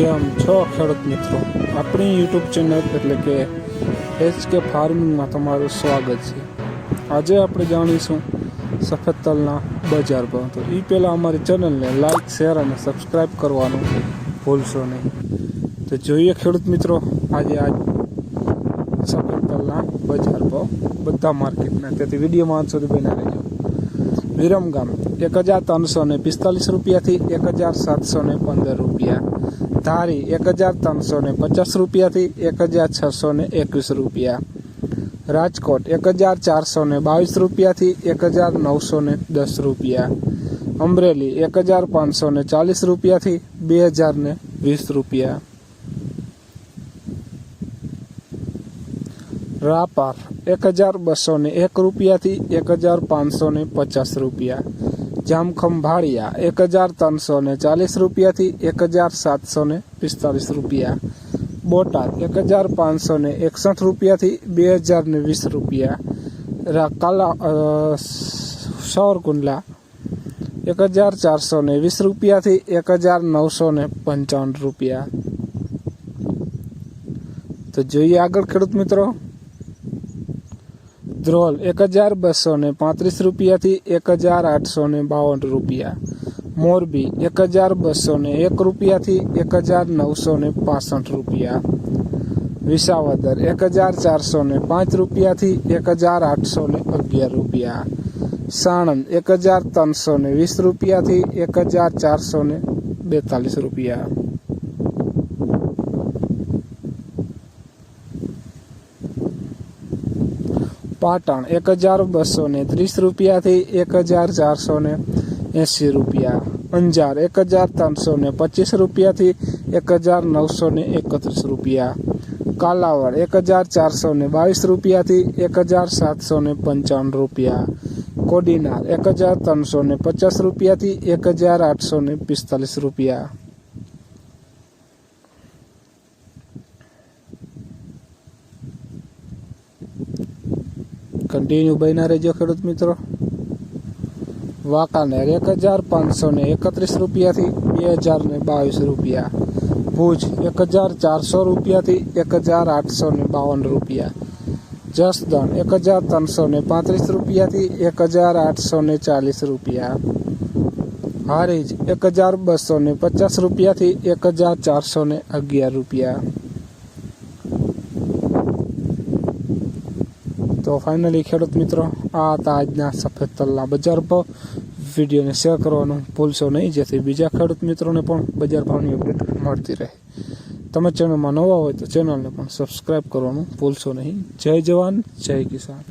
કેમ છો ખેડૂત મિત્રો, આપણી યુટ્યુબ ચેનલ એટલે કે એચ કે ફાર્મિંગમાં તમારું સ્વાગત છે. આજે આપણે જાણીશું સફેદ તલના બજાર ભાવ. તો એ પહેલાં અમારી ચેનલને લાઈક શેર અને સબસ્ક્રાઈબ કરવાનું ભૂલશો નહીં. તો જોઈએ ખેડૂત મિત્રો, આજે આજ સફેદ તલના બજાર ભાવ. બધા માર્કેટના તેથી વિડીયોમાં અંત સુધી બના રહેજો. વિરમ ગામ એક હજાર ત્રણસો ને પિસ્તાલીસ રૂપિયાથી એક હજાર સાતસો ને પંદર રૂપિયા. ધારી એક હજાર ત્રણસો ને પચાસ રૂપિયાથી એક હજાર છસો ને એકવીસ રૂપિયા. રાજકોટ એક હજાર ચારસો ને બાવીસ રૂપિયાથી એક હજાર નવસો ને દસ રૂપિયા. અમરેલી એક હજાર પાંચસો ને ચાલીસ રૂપિયાથી બે હજાર ને વીસ રૂપિયા. રાપાર એક હજાર બસો ને એક રૂપિયાથી એક હજાર પાંચસો ને પચાસ રૂપિયા. જામખંભાળિયા એક હજાર ત્રણસો ને ચાલીસ રૂપિયાથી એક હજાર સાતસો ને પિસ્તાલીસ રૂપિયા. બોટાદ એક હજાર પાંચસો ને એકસઠ રૂપિયાથી બે હજાર ને વીસ રૂપિયા. કાલા સાવરકુંડલા એક હજાર ચારસો ને વીસ રૂપિયાથી એક હજાર નવસો ને પંચાવન રૂપિયા. તો જોઈએ આગળ ખેડૂત મિત્રો. ધ્રોલ એક હજાર બસો ને પાંત્રીસ રૂપિયાથી એક હજાર આઠસો ને બાવન રૂપિયા. મોરબી એક હજાર બસો ને એક રૂપિયાથી એક હજાર નવસો ને પાસઠ રૂપિયા. વિસાવદર એક હજાર ચારસો ને પાંચ રૂપિયાથી એક હજાર આઠસો ને અગિયાર રૂપિયા. સાણંદ એક હજાર ત્રણસો ને વીસ રૂપિયાથી એક હજાર ચારસો ને બેતાલીસ રૂપિયા. પાટણ એક હજાર બસો ને ત્રીસ રૂપિયાથી એક હજાર ચારસો ને એંસી રૂપિયા. અંજાર એક હજાર ત્રણસો ને પચીસ રૂપિયાથી એક હજાર નવસો ને એકત્રીસ રૂપિયા. કાલાવડ એક હજાર ચારસો ને બાવીસ રૂપિયાથી એક હજાર સાતસો ને પંચાવન રૂપિયા. કોડીનાર એક હજાર ત્રણસો ને પચાસ રૂપિયાથી એક હજાર આઠસો ને પિસ્તાલીસ રૂપિયા. કન્ટિન્યુ બન્યા રહેજો ખેડૂત મિત્રો. વાંકાનેર એક હજાર પાંચસો ને એકત્રીસ રૂપિયાથી બે હજાર ને બાવીસ રૂપિયા. ભુજ એક હજાર ચારસો રૂપિયાથી એક હજાર આઠસો ને બાવન રૂપિયા. જસદણ એક હજાર ત્રણસો ને પાંત્રીસ રૂપિયાથી એક હજાર આઠસો ને ચાલીસ રૂપિયા. હારીજ એક હજાર બસો ને પચાસ રૂપિયાથી એક હજાર ચારસો ને અગિયાર રૂપિયા. તો ફાઇનલી ખેડૂત મિત્રો, આ હતા આજના સફેદ તલના બજાર ભાવ. વિડીયોને શેર કરવાનું ભૂલશો નહીં, જેથી બીજા ખેડૂત મિત્રોને પણ બજાર ભાવની અપડેટ મળતી રહે. તમે ચેનલમાં નવા હોય તો ચેનલને પણ સબસ્ક્રાઈબ કરવાનું ભૂલશો નહીં. જય જવાન, જય કિસાન.